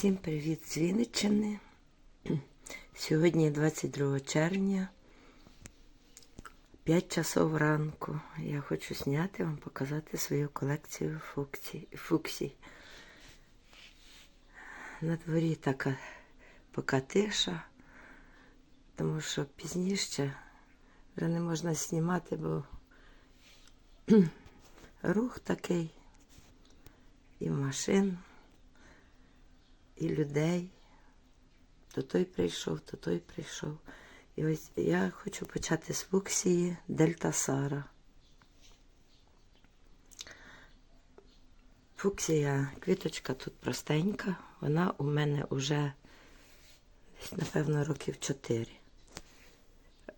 Всім привіт з Вінниччини. Сьогодні 22 червня, 5 часов ранку. Я хочу зняти вам, показати свою колекцію фуксій. На дворі така поки тиша, тому що пізніше вже не можна знімати, бо рух такий і машин і людей. То той прийшов, то той прийшов. І ось я хочу почати з фуксії Дельта Сара. Фуксія, квіточка тут простенька, вона у мене вже десь, напевно, років 4.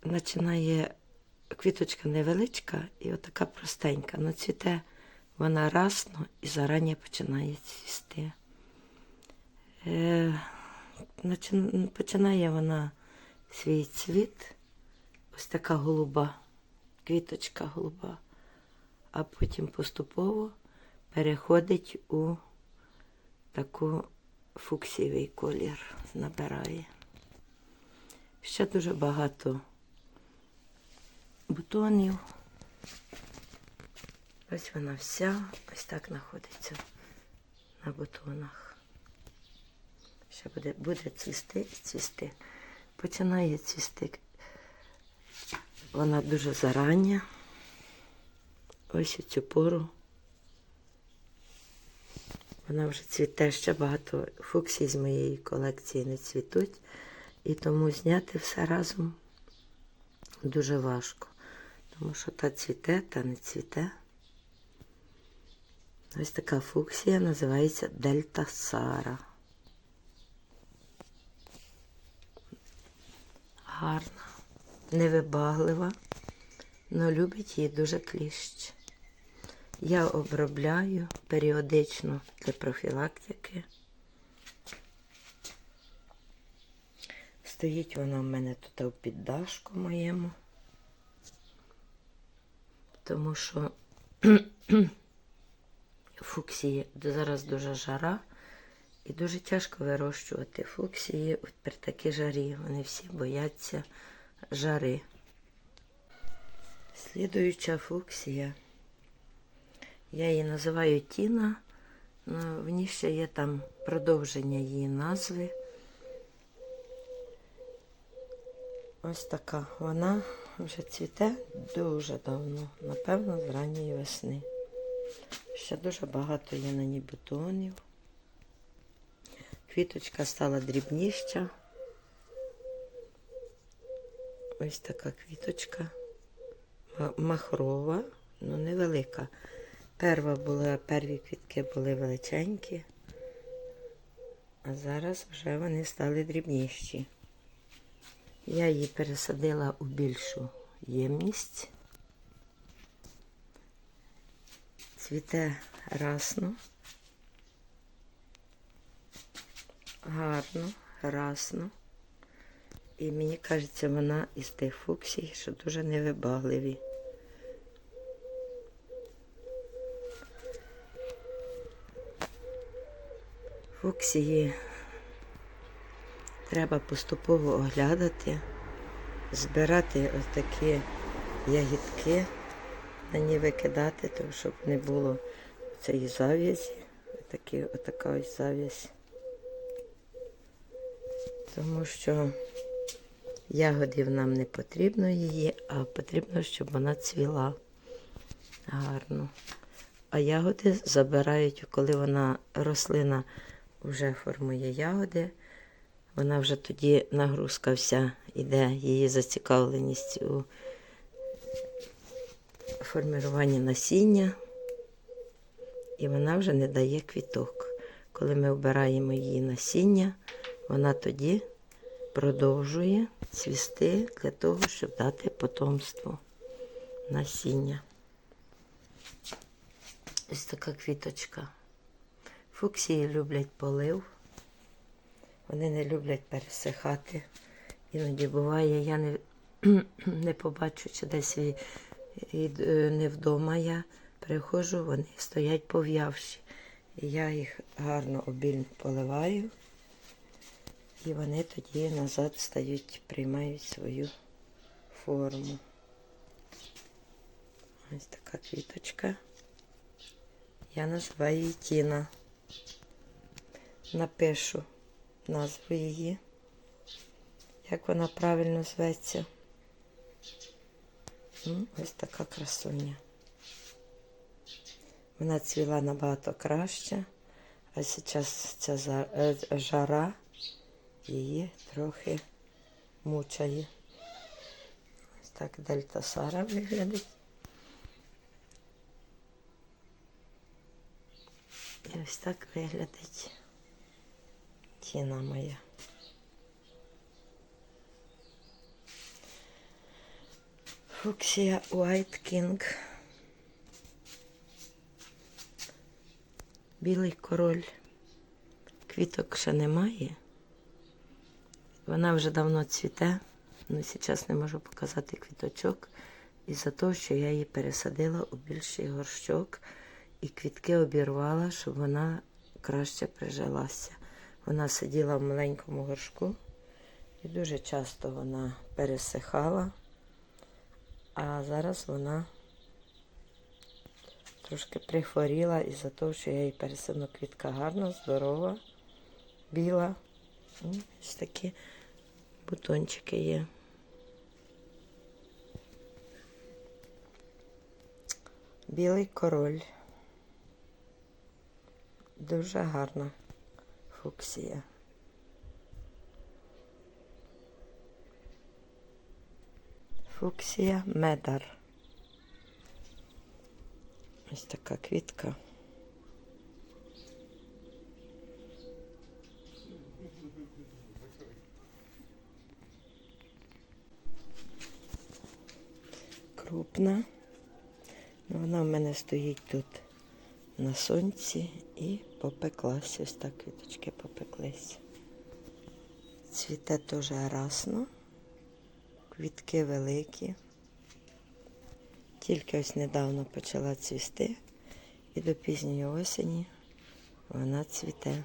Починає квіточка невеличка і отака простенька. Ну цвіте вона расно і зарані починає цвісти. Е, Починає вона свій цвіт, ось така голуба, квіточка голуба, а потім поступово переходить у таку фуксівий колір, набирає. Ще дуже багато бутонів. Ось вона вся, ось так знаходиться на бутонах. Ще буде, буде цвісти і цвісти. Починає цвісти. Вона дуже зарання. Ось у цю пору. Вона вже цвіте ще багато фуксій з моєї колекції не цвітуть. І тому зняти все разом дуже важко. Тому що та цвіте, та не цвіте. Ось така фуксія називається Дельта Сара. Гарна, невибаглива, але любить її дуже кліщ. Я обробляю періодично для профілактики. Стоїть вона в мене тут у піддашку моєму, тому що фуксії зараз дуже жара. І дуже тяжко вирощувати фуксії при такій жарі. Вони всі бояться жари. Слідуюча фуксія. Я її називаю Тіна, але в ній ще є там продовження її назви. Ось така. Вона вже цвіте дуже давно, напевно, з ранньої весни. Ще дуже багато є на ній бутонів. Квіточка стала дрібніша. Ось така квіточка. Махрова, ну невелика. Перва була, перві квітки були величенькі, а зараз вже вони стали дрібніші. Я її пересадила у більшу ємність. Цвіте расно. Гарно, расно. І мені кажеться, вона із тих фуксій, що дуже невибагливі. Фуксії треба поступово оглядати, збирати ось такі ягідки, на ній викидати, щоб не було цієї зав'язі. Отакі, отака ось зав'язь тому що ягодів нам не потрібно її, а потрібно, щоб вона цвіла гарно. А ягоди забирають, коли вона рослина вже формує ягоди, вона вже тоді нагрузка вся іде, її зацікавленість у формуванні насіння, і вона вже не дає квіток. Коли ми вбираємо її насіння, вона тоді продовжує цвісти для того, щоб дати потомство насіння. Ось така квіточка. Фуксії люблять полив. Вони не люблять пересихати. Іноді буває, я не, не побачу, чи десь і, і, е, не вдома я приходжу, вони стоять пов'явші. Я їх гарно обільно поливаю І вони тоді назад стають, приймають свою форму. Ось така квіточка. Я називаю її Тіна. Напишу назву її. Як вона правильно зветься. Ну, ось така красуня. Вона цвіла набагато краще, а зараз ця е, жара її трохи мучає. Ось так дельта Сара виглядить. І ось так виглядить тіна моя. Фуксія White King. Білий король. Квіток ще немає. Вона вже давно цвіте, але зараз не можу показати квіточок. Із-за того, що я її пересадила у більший горщок і квітки обірвала, щоб вона краще прижилася. Вона сиділа в маленькому горшку і дуже часто вона пересихала, а зараз вона трошки прихворіла із-за того, що я її пересадила. Квітка гарна, здорова, біла. Ось такі бутончики є. Білий король. Дуже гарна фуксія. Фуксія медар. Ось така квітка. Крупна. Ну, Вона в мене стоїть тут на сонці і попеклася. Ось так квіточки попеклися. Цвіте теж расно. Квітки великі. Тільки ось недавно почала цвісти. І до пізньої осені вона цвіте.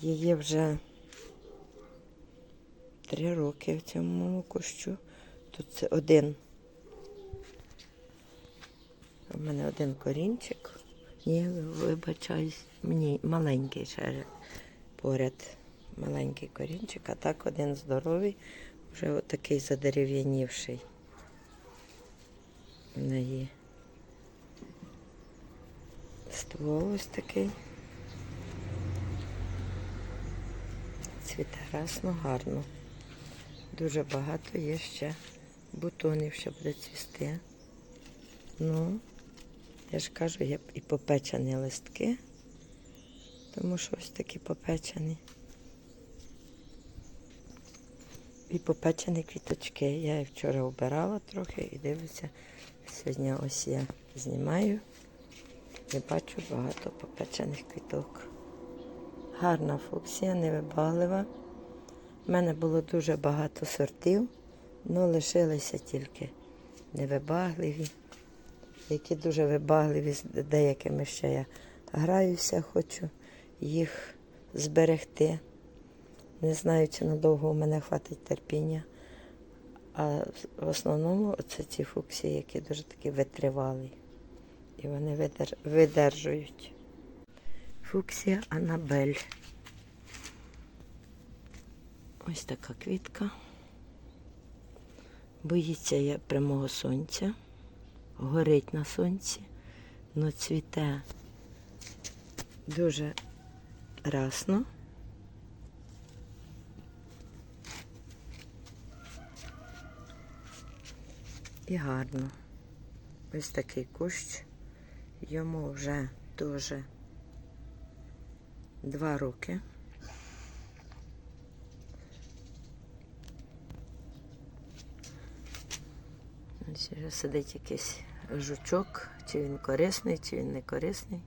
Її вже три роки в цьому кущу. Тут це один. У мене один корінчик. Ні, вибачаюсь, мені маленький ще поряд. Маленький корінчик, а так один здоровий, вже отакий задерев'янівший. В неї ствол ось такий. Цвіте расно, гарно. Дуже багато є ще бутонів, що буде цвісти. Ну, я ж кажу, є і попечені листки, тому що ось такі попечені. І попечені квіточки. Я їх вчора обирала трохи і дивлюся. Сьогодні ось я знімаю і бачу багато попечених квіток. Гарна фуксія, невибаглива. У мене було дуже багато сортів, але лишилися тільки невибагливі, які дуже вибагливі, з деякими ще я граюся, хочу їх зберегти. Не знаю, чи надовго у мене хватить терпіння. А в основному це ці фуксії, які дуже такі витривалі. І вони видер... видержують. Фуксія Анабель. Ось така квітка. Боїться я прямого сонця. Горить на сонці, але цвіте дуже расно. І гарно. Ось такий кущ. Йому вже дуже два роки. Вже сидить якийсь жучок, чи він корисний, чи він не корисний.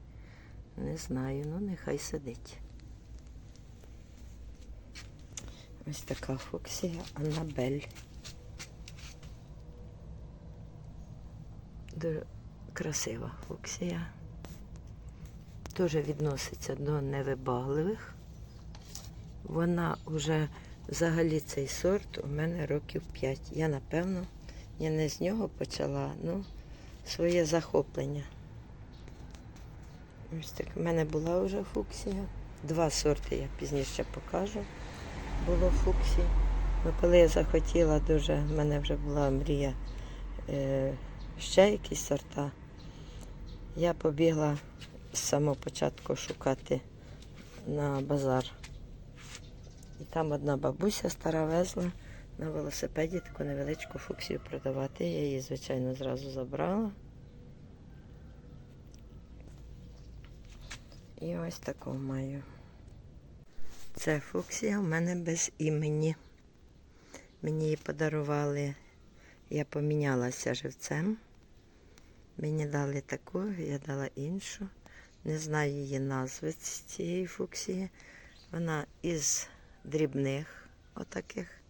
Не знаю, ну нехай сидить. Ось така фуксія Аннабель. Дуже красива фуксія. Дуже відноситься до невибагливих. Вона вже взагалі цей сорт у мене років 5. Я напевно я не з нього почала, ну, своє захоплення. Ось так. У мене була вже фуксія. Два сорти я пізніше покажу. Було фуксії. Ну, коли я захотіла дуже, в мене вже була мрія е, ще якісь сорта. Я побігла з самого початку шукати на базар. І там одна бабуся стара везла на велосипеді таку невеличку фуксію продавати. Я її, звичайно, зразу забрала. І ось таку маю. Це фуксія в мене без імені. Мені її подарували, я помінялася живцем. Мені дали таку, я дала іншу. Не знаю її назви цієї фуксії. Вона із дрібних отаких.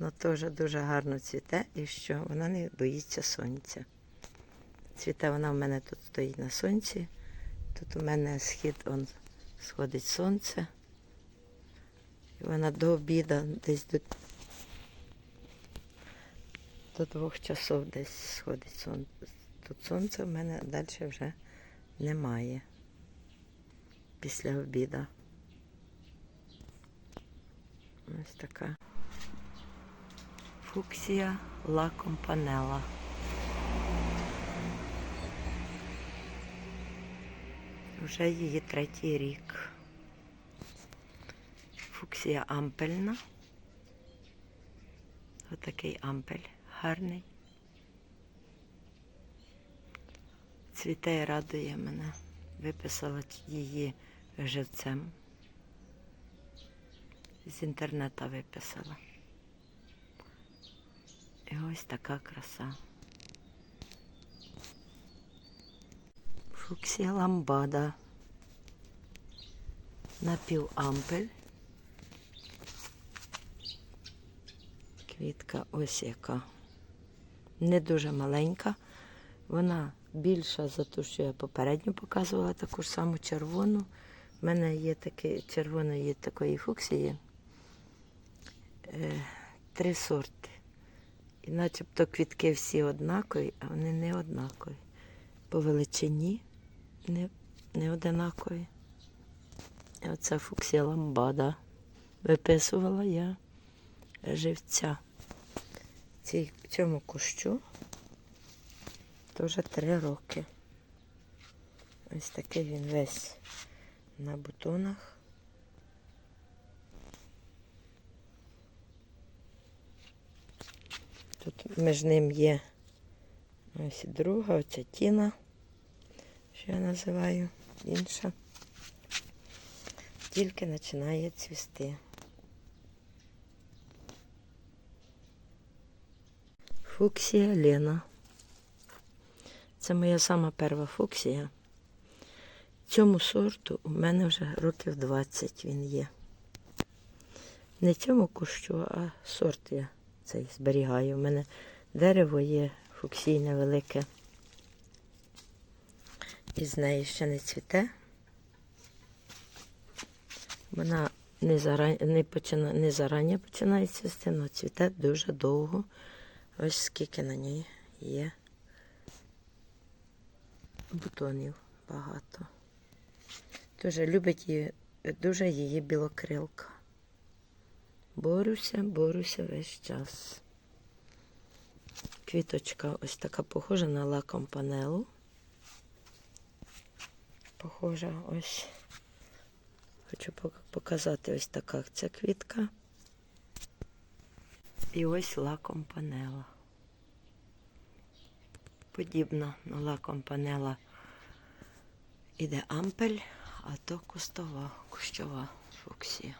Але теж дуже гарно цвіте і що вона не боїться сонця. Цвіте вона в мене тут стоїть на сонці. Тут у мене схід он, сходить сонце. І вона до обіду десь до, до двох часов десь сходить сонце. Тут сонця в мене далі вже немає після обіду. Ось така. Фуксія ла компанела. Вже її третій рік. Фуксія ампельна. Отакий ампель гарний. Цвіте і радує мене. Виписала її живцем. З інтернету виписала. І ось така краса. Фуксія ламбада. Напівампель. Квітка ось яка. Не дуже маленька. Вона більша за ту, що я попередньо показувала, таку ж саму червону. У мене є таке червоної такої фуксії. Е, три сорти. І начебто квітки всі однакові, а вони не однакові. По величині не, не одинакові. І оце фуксія ламбада. Виписувала я живця. Цій, цьому кущу теж три роки. Ось такий він весь на бутонах. Тут між ним є ось друга, оця тіна, що я називаю інша. Тільки починає цвісти. Фуксія Лена. Це моя сама перша фуксія. Цьому сорту у мене вже років 20 він є. Не цьому кущу, а сорт я цей зберігаю. У мене дерево є фуксійне велике. І з неї ще не цвіте. Вона не зарання, не почина, не зарання починає цвісти, але цвіте дуже довго. Ось скільки на ній є бутонів багато. Дуже любить її, дуже її білокрилка. Борюся, борюся весь час. Квіточка ось така похожа на ла компанелу. Похожа ось. Хочу показати ось така ця квітка. І ось ла компанела. Подібна на ла компанела іде ампель, а то кустова, кущова фуксія.